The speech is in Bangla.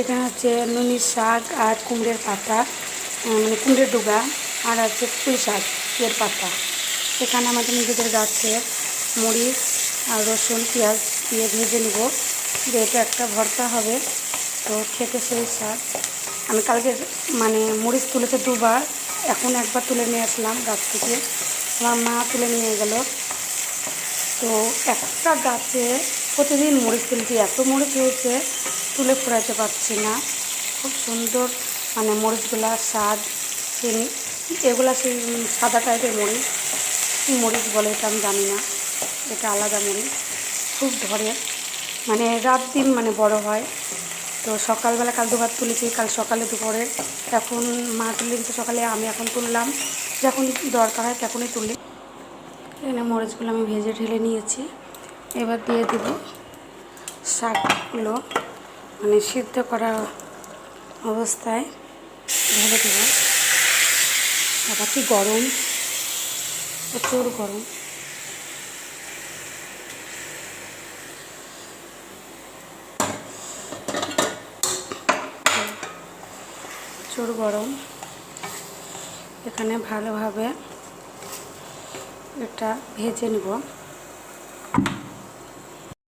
এখানে হচ্ছে নুনির শাক আর কুমড়ের পাতা মানে কুমড়ের ডুগা আর হচ্ছে পুঁই শাক এর পাতা। এখানে আমাদের নিজেদের গাছে মরিচ আর রসুন, পেঁয়াজ দিয়ে ভেজে নেব। যেহেতু একটা ভর্তা হবে, তো খেতে সেই স্বাদ। আমি কালকে মানে মরিচ তুলেছে দুবার, এখন একবার তুলে নিয়ে আসলাম গাছ থেকে। আমার মা তুলে নিয়ে গেল। তো একটা গাছে প্রতিদিন মরিচ তুলছি, এত মরিচ হয়েছে তুলে ফুরাইতে পারছি না। খুব সুন্দর মানে মরিচগুলা, স্বাদ, চিনি, এগুলা সেই সাদা টাইপের মরিচ। কী মরিচ বলে এটা আমি জানি না। এটা আলাদা মরিচ। খুব ধরে। মানে রাত দিন মানে বড় হয়। তো সকালবেলা কাল দুবার তুলেছি, কাল সকালে দুপুরে। এখন মা তুলে দিচ্ছে সকালে, আমি এখন তুললাম। যখন দরকার হয় তখনই তুলি। এখানে মরিচগুলো আমি ভেজে ঢেলে নিয়েছি। এবার দিয়ে দেব শাকগুলো। মানে সিদ্ধ করা অবস্থায় ঢেলে দেব। আবার কি গরম? প্রচুর গরম। প্রচুর গরম। এখানে ভালোভাবে এটা ভেজে নিব।